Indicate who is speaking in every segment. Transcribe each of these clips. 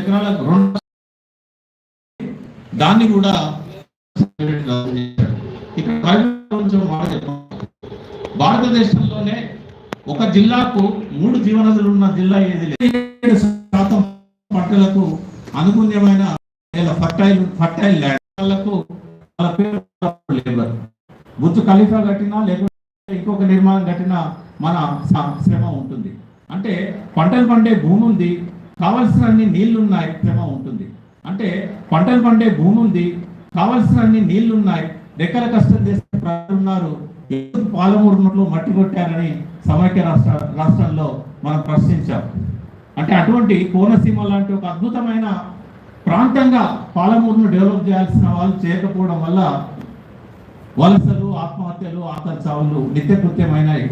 Speaker 1: ఎకరాలకు రెండు దాన్ని కూడా ఇక్కడ భారతదేశంలోనే ఒక జిల్లాకు మూడు జీవనదులు ఉన్న జిల్లా ఏది లేదు. శాతం పంటలకు అనుగుణ్యమైన నేల ఫర్టైల్ ఫర్టైల్ ల్యాండ్లకు లేబర్. బుద్ధు ఖలీఫా కట్టినా లేకపోతే ఇంకొక నిర్మాణం కట్టినా మన శ్రమ ఉంటుంది. అంటే పంటలు పండే భూమి ఉంది. కావలసినన్ని నీళ్ళున్నాయి ఉన్నాయి ఉంటుంది. అంటే పంటలు పండే భూమి ఉంది. కావలసినన్ని నీళ్ళున్నాయి. రెక్కల కష్టం చేసే ప్రజలు ఉన్నారు. ఎందుకు పాలమూరులో మట్టి కొట్టారని సమైక్య రాష్ట్ర రాష్ట్రంలో మనం ప్రశ్నించాం. అంటే అటువంటి కోనసీమ లాంటి ఒక అద్భుతమైన ప్రాంతంగా పాలమూరును డెవలప్ చేయాల్సిన వాళ్ళు చేయకపోవడం వల్ల వలసలు ఆత్మహత్యలు ఆకలి చావులు నిత్యకృత్యమైనాయి.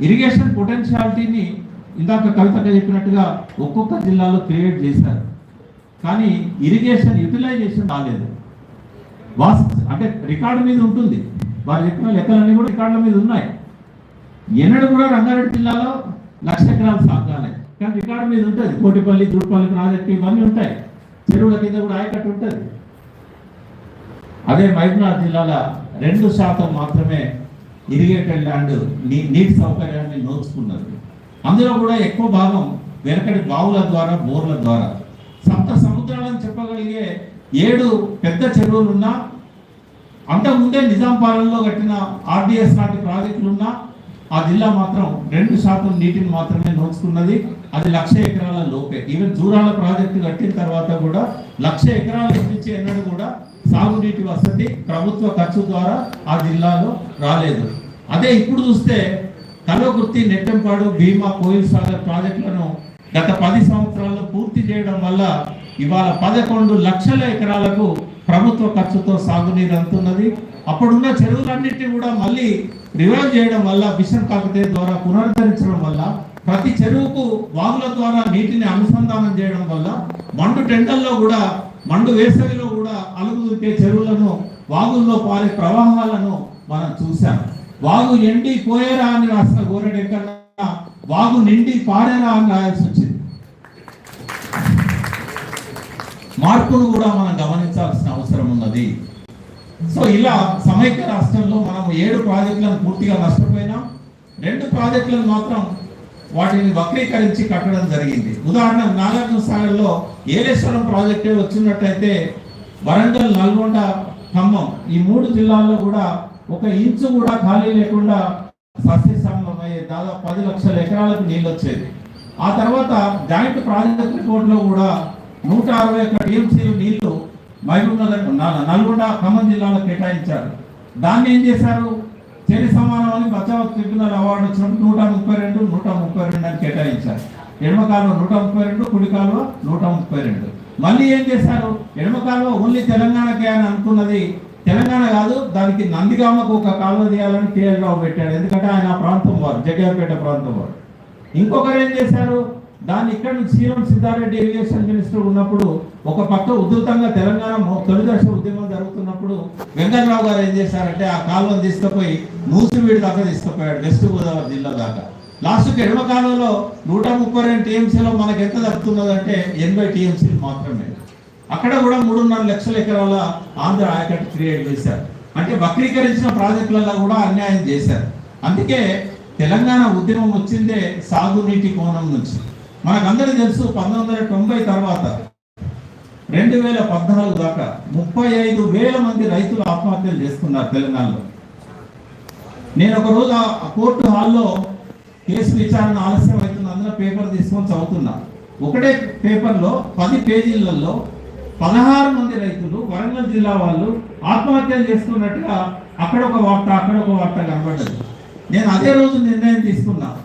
Speaker 1: ఇరిగేషన్ పొటెన్షియాలిటీని ఇందాక కవిత చెప్పినట్టుగా ఒక్కొక్క జిల్లాలో క్రియేట్ చేశారు. కానీ ఇరిగేషన్ యూటిలైజేషన్ రాలేదు. వాస్ అంటే రికార్డు మీద ఉంటుంది. వారు చెప్పిన లెక్కలన్నీ కూడా రికార్డుల మీద ఉన్నాయి. ఎన్నడూ కూడా రంగారెడ్డి జిల్లాలో లక్ష ఎకరాలు సాగు కాలేదు. కానీ రికార్డు మీద ఉంటుంది. కోటిపల్లి దూడపల్లి ప్రాజెక్టు ఇవన్నీ ఉంటాయి. చెరువుల కింద కూడా ఆయకట్టు ఉంటుంది. అదే మహబూబ్నాథ్ జిల్లాలో రెండు శాతం మాత్రమే ఇరిగేటెడ్ ల్యాండ్ నీ నీటి సౌకర్యాన్ని నోచుకున్నది. అందులో కూడా ఎక్కువ భాగం వెనకటి బావుల ద్వారా బోర్ల ద్వారా. సప్త సముద్రాలను చెప్పగలిగే ఏడు పెద్ద చెరువులున్నా అంతకుముందే నిజాం పాలనలో కట్టిన ఆర్డిఎస్ లాంటి ప్రాజెక్టులున్నా ఆ జిల్లా మాత్రం రెండు శాతం నీటిని మాత్రమే నోచుకున్నది. అది లక్ష ఎకరాల లోపే. ఈవెన్ దూరాల ప్రాజెక్టు కట్టిన తర్వాత కూడా లక్ష ఎకరాల నుంచి ఎన్నడూ కూడా సాగునీటి వసతి ప్రభుత్వ ఖర్చు ద్వారా ఆ జిల్లాలో రాలేదు. అదే ఇప్పుడు చూస్తే కలవకుర్తి నెట్టంపాడు భీమా కోయిల్ సాగర్ ప్రాజెక్టులను గత పది సంవత్సరాల్లో పూర్తి చేయడం వల్ల ఇవాళ పదకొండు లక్షల ఎకరాలకు ప్రభుత్వ ఖర్చుతో సాగునీరు అందుతున్నది. అప్పుడున్న చెరువులన్నింటినీ కూడా మళ్ళీ రివైవ్ చేయడం వల్ల మిషన్ కాకతే ద్వారా పునరుద్ధరించడం వల్ల ప్రతి చెరువుకు వాగుల ద్వారా నీటిని అనుసంధానం చేయడం వల్ల మండు టెండల్లో కూడా మండు వేసవిలో కూడా అలుగు చెరువులను వాగుల్లో పారే ప్రవాహాలను మనం చూసాం వాగు ఎండి పోయేరా అని రాసిన గోరెడు ఎక్కడా వాగు నిండి పారేరా అని రాయాల్సి వచ్చింది. మార్పును కూడా మనం గమనించాల్సిన అవసరం ఉన్నది. సో ఇలా సమైక్య రాష్ట్రంలో మనం ఏడు ప్రాజెక్టులను పూర్తిగా నష్టపోయినాం. రెండు ప్రాజెక్టులను మాత్రం వాటిని వక్రీకరించి కట్టడం జరిగింది. ఉదాహరణ నాగార్జున సాగర్లో ఏలేశ్వరం ప్రాజెక్టే వచ్చినట్టయితే వరంగల్ నల్గొండ ఖమ్మం ఈ మూడు జిల్లాల్లో కూడా ఒక ఇంచు కూడా ఖాళీ లేకుండా సస్యశ్యామలం అయ్యే దాదాపు పది లక్షల ఎకరాలకు నీళ్ళు వచ్చేది. ఆ తర్వాత జాయింట్ ప్రాజెక్ట్ రిపోర్ట్లో కూడా నూట అరవై ఒక్క టీఎంసీలు నీళ్ళు మహబూబ్ నగర్ నల్గొండ ఖమ్మం జిల్లాలో కేటాయించారు. దాన్ని ఏం చేశారు? చెడు సమానం అని బచావత్ ట్రిబ్యునల్ అవార్డు వచ్చినప్పుడు నూట ముప్పై రెండు నూట ముప్పై రెండు అని కేటాయించారు. ఎడమ కాలువ నూట ముప్పై రెండు కుడి కాలువ నూట ముప్పై రెండు. మళ్ళీ ఏం చేశారు? ఎడమ కాలువ ఓన్లీ తెలంగాణకే అని అనుకున్నది తెలంగాణ కాదు దానికి నందిగామకు ఒక కాలువ తీయాలని కేఎల్ రావు పెట్టాడు. ఎందుకంటే ఆయన ఆ ప్రాంతం వారు జగ్గయ్యపేట ప్రాంతం వారు. ఇంకొకరు ఏం చేశారు? దాన్ని ఇక్కడ నుంచి సీఎం సిద్ధారెడ్డి ఇరిగేషన్ మినిస్టర్ ఉన్నప్పుడు ఒక పక్క ఉధృతంగా తెలంగాణ తొలిదశ ఉద్యమం జరుగుతున్నప్పుడు వెంకటరావు గారు ఏం చేశారంటే ఆ కాలువను తీసుకుపోయి మూసివీడి దాకా తీసుకుపోయాడు వెస్ట్ గోదావరి జిల్లా దాకా. లాస్ట్కి ఎడమ కాలంలో నూట ముప్పై రెండు టీఎంసీలో మనకు ఎంత దక్కుతున్నదంటే ఎనభై టీఎంసీలు మాత్రమే. అక్కడ కూడా మూడున్నర లక్షల ఎకరాల ఆంధ్ర ఆయకట్టు క్రియేట్ చేశారు. అంటే వక్రీకరించిన ప్రాజెక్టులలో కూడా అన్యాయం చేశారు. అందుకే తెలంగాణ ఉద్యమం వచ్చిందే సాగునీటి కోణం నుంచి. మనకందరూ తెలుసు పంతొమ్మిది వందల తొంభై తర్వాత రెండు వేల పద్నాలుగు దాకా ముప్పై ఐదు వేల మంది రైతులు ఆత్మహత్యలు చేసుకున్నారు తెలంగాణలో. నేను ఒక రోజు ఆ కోర్టు హాల్లో కేసు విచారణ ఆలస్యం అవుతున్నందున పేపర్ తీసుకొని చదువుతున్నా. ఒకటే పేపర్లో పది పేజీలలో పదహారు మంది రైతులు వరంగల్ జిల్లా వాళ్ళు ఆత్మహత్యలు చేసుకున్నట్టుగా అక్కడ ఒక వార్త అక్కడ ఒక వార్త కనబడ్డది. నేను అదే రోజు నిర్ణయం తీసుకున్నాను